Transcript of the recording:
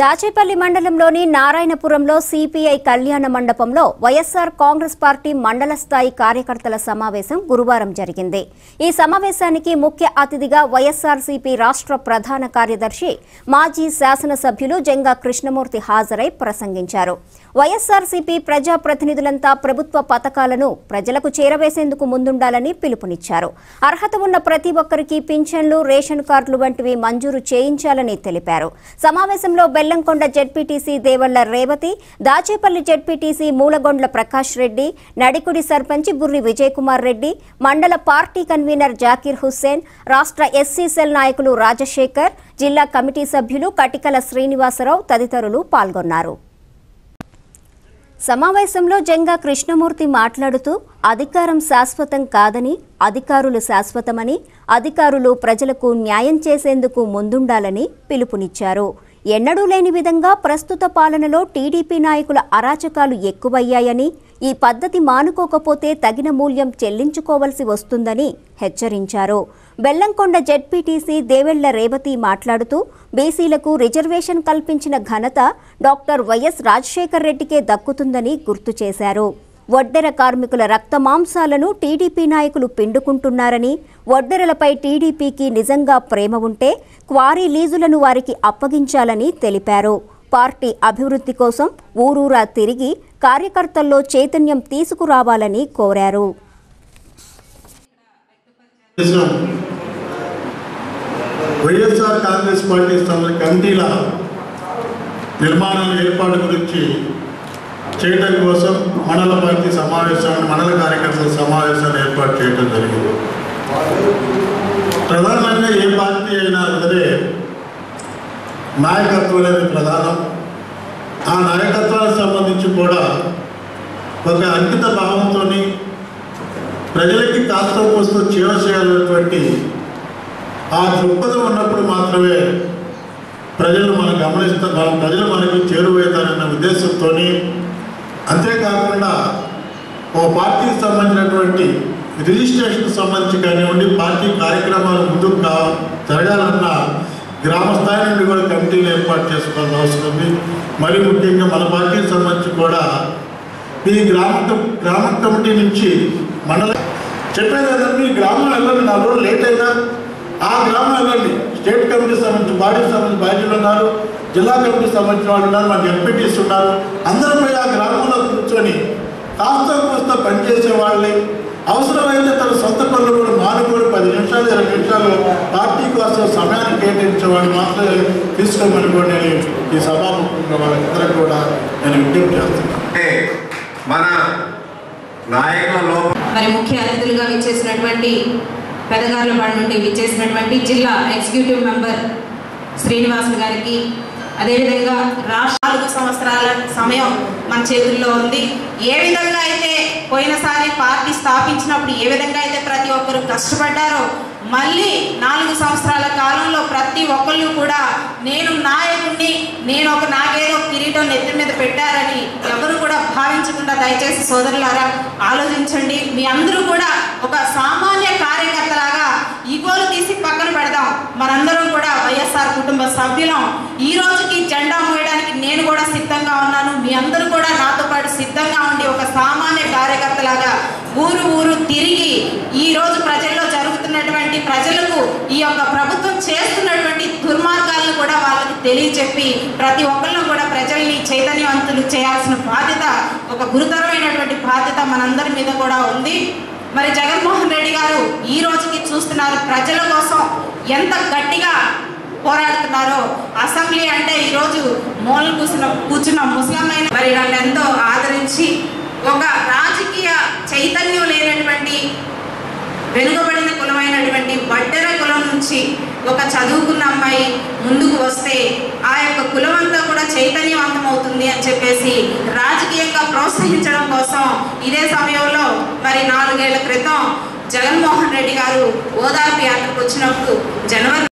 దాచేపల్లి మండలంలోని నారాయణపురంలో సిపిఐ కళ్యాణ మండపంలో వైఎస్సార్ కాంగ్రెస్ పార్టీ మండల స్థాయి కార్యకర్తల సమావేశం గురువారం జరిగింది. ఈ సమావేశానికి ముఖ్య అతిథిగా వైఎస్సార్సీపీ రాష్ట్ర ప్రధాన కార్యదర్శి మాజీ శాసనసభ్యులు జంగా కృష్ణమూర్తి హాజరై ప్రసంగించారు. వైఎస్సార్సీపీ ప్రజాప్రతినిధులంతా ప్రభుత్వ పథకాలను ప్రజలకు చేరవేసేందుకు ముందుండాలని పిలుపునిచ్చారు. అర్హత ఉన్న ప్రతి ఒక్కరికి పింఛన్లు రేషన్ కార్డులు వంటివి మంజూరు చేయించాలని తెలిపారు. సమావేశంలో బెల్లంకొండ జెడ్పీటీసీ దేవళ్ళ రేవతి దాచేపల్లి జెడ్పీటీసీ మూలగొండ్ల ప్రకాష్ రెడ్డి నడికుడి సర్పంచ్ బుర్రి విజయకుమార్ రెడ్డి మండల పార్టీ కన్వీనర్ జాకీర్ హుస్సేన్ రాష్ట్ర ఎస్సీ సెల్ నాయకులు రాజశేఖర్ జిల్లా కమిటీ సభ్యులు కటికల శ్రీనివాసరావు తదితరులు పాల్గొన్నారు. సమావేశంలో జంగా కృష్ణమూర్తి మాట్లాడుతూ అధికారం శాశ్వతం కాదని అధికారులు శాశ్వతమని అధికారులు ప్రజలకు న్యాయం చేసేందుకు ముందుండాలని పిలుపునిచ్చారు. ఎన్నడూ లేని విధంగా ప్రస్తుత పాలనలో టీడీపీ నాయకుల అరాచకాలు ఎక్కువయ్యాయని ఈ పద్ధతి మానుకోకపోతే తగిన మూల్యం చెల్లించుకోవలసి వస్తుందని హెచ్చరించారు. బెల్లంకొండ జెడ్పీటీసీ దేవెళ్ళ రేవతి మాట్లాడుతూ బీసీలకు రిజర్వేషన్ కల్పించిన ఘనత డాక్టర్ వైఎస్ రాజశేఖర్ రెడ్డికే దక్కుతుందని గుర్తు చేశారు. వడ్డెర కార్మికుల రక్తమాంసాలను టీడీపీ నాయకులు పిండుకుంటున్నారని వడ్డెరలపై టీడీపీకి నిజంగా ప్రేమ ఉంటే క్వారీ లీజులను వారికి అప్పగించాలని తెలిపారు. పార్టీ అభివృద్ధి కోసం ఊరూరా తిరిగి కార్యకర్తల్లో చైతన్యం తీసుకురావాలని కోరారు. వైఎస్ఆర్ కాంగ్రెస్ పార్టీ స్థానిక కమిటీల నిర్మాణం ఏర్పాటు గురించి చేయడం కోసం మండల పార్టీ సమావేశాన్ని మండల కార్యకర్తల సమావేశాన్ని ఏర్పాటు చేయడం జరిగింది. ప్రధానంగా ఏ పార్టీ అయినా సరే నాయకత్వం అనేది ప్రధానం. ఆ నాయకత్వానికి సంబంధించి కూడా ఒక అంకిత భావంతో ప్రజలకి కాస్త కోస్త చేవ చేయాలన్నటువంటి ఆ దృక్పథం ఉన్నప్పుడు మాత్రమే ప్రజలు మనం గమనిస్తాం ప్రజలు మనకి చేరువవుతారన్న ఉద్దేశంతో అంతేకాకుండా ఓ పార్టీకి సంబంధించినటువంటి రిజిస్ట్రేషన్ సంబంధించి కానివ్వండి పార్టీ కార్యక్రమాలు ముందుకు కా జరగాలన్నా గ్రామ స్థాయి నుండి కూడా కమిటీలు ఏర్పాటు చేసుకోవాల్సిన అవసరం ఉంది. మరి ముఖ్యంగా మన పార్టీకి సంబంధించి కూడా ఈ గ్రామ గ్రామ కమిటీ నుంచి మండల చెప్పేది ఏంటంటే మీ గ్రామం వెళ్ళండి నాలుగు రోజులు లేట్ అయినా ఆ గ్రామం వెళ్ళండి స్టేట్ కమిటీ సంబంధించి పార్టీకి సంబంధించి బాధ్యులు ఉన్నారు. జిల్లా కమిటీ సంబంధించిన వాళ్ళు ఉన్నారు మన ఎంపీటీస్ ఉన్నారు. అందరూ పోయి ఆ గ్రామంలో కూర్చొని కాస్త కోస్త పనిచేసే వాళ్ళని అవసరమైతే తన సొంత పనులు కూడా మానుకొని పది నిమిషాలు ఇరవై నిమిషాలు పార్టీ కోసం సమయాన్ని కేటాయించే వాళ్ళు మాత్రమే తీసుకోమని కూడా నేను ఈ సభాముఖంగా వాళ్ళందరూ కూడా నేను విజ్ఞప్తి చేస్తున్నాను. మన నాయకుల మరి ముఖ్య అతిథులుగా విచ్చేసినటువంటి పెదగార్లపాడు నుండి విచ్చేసినటువంటి జిల్లా ఎగ్జిక్యూటివ్ మెంబర్ శ్రీనివాస్ గారికి అదేవిధంగా రాష్ట్ర నాలుగు సంవత్సరాల సమయం మన చేతుల్లో ఉంది. ఏ విధంగా అయితే పోయినసారి పార్టీ స్థాపించినప్పుడు ఏ విధంగా అయితే ప్రతి ఒక్కరు కష్టపడ్డారో మళ్ళీ నాలుగు సంవత్సరాల కాలంలో ప్రతి ఒక్కళ్ళు కూడా నేను నాయకుడిని నేను ఒక నాకేదో కిరీటం నెత్తి మీద పెట్టారని ఎవరు కూడా భావించకుండా దయచేసి సోదరులారా ఆలోచించండి. మీ అందరూ కూడా ఒక సామాన్య కార్యకర్తలాగా ఈగోలు తీసి పక్కన పెడదాం. మనందరూ కుటుంబ సభ్యులం. ఈ రోజుకి జెండా మోయడానికి నేను కూడా సిద్ధంగా ఉన్నాను. మీ అందరూ కూడా నాతో పాటు సిద్ధంగా ఉండి ఒక సామాన్య కార్యకర్తలాగా ఊరు ఊరు తిరిగి ఈ రోజు ప్రజల్లో జరుగుతున్నటువంటి ప్రజలకు ఈ యొక్క ప్రభుత్వం చేస్తున్నటువంటి దుర్మార్గాలను కూడా వాళ్ళకి తెలియచెప్పి ప్రతి ఒక్కళ్ళను కూడా ప్రజల్ని చైతన్యవంతులు చేయాల్సిన బాధ్యత ఒక గురుతరమైనటువంటి బాధ్యత మనందరి మీద కూడా ఉంది. మరి జగన్మోహన్ రెడ్డి గారు ఈ రోజుకి చూస్తున్నారు ప్రజల కోసం ఎంత గట్టిగా పోరాడుతున్నారో. అసెంబ్లీ అంటే ఈరోజు మూల కూర్చున్న కూర్చున్న ముస్లింలైన మరి నన్ను ఎంతో ఆదరించి ఒక రాజకీయ చైతన్యం లేనటువంటి వెనుకబడిన కులమైనటువంటి వడ్డెర కులం నుంచి ఒక చదువుకున్న అమ్మాయి ముందుకు వస్తే ఆ యొక్క కులం అంతా కూడా చైతన్యవంతం అవుతుంది అని చెప్పేసి రాజకీయంగా ప్రోత్సహించడం కోసం ఇదే సమయంలో మరి నాలుగేళ్ళ క్రితం జగన్మోహన్ రెడ్డి గారు ఓదార్పు యాత్రకు వచ్చినప్పుడు జనవరి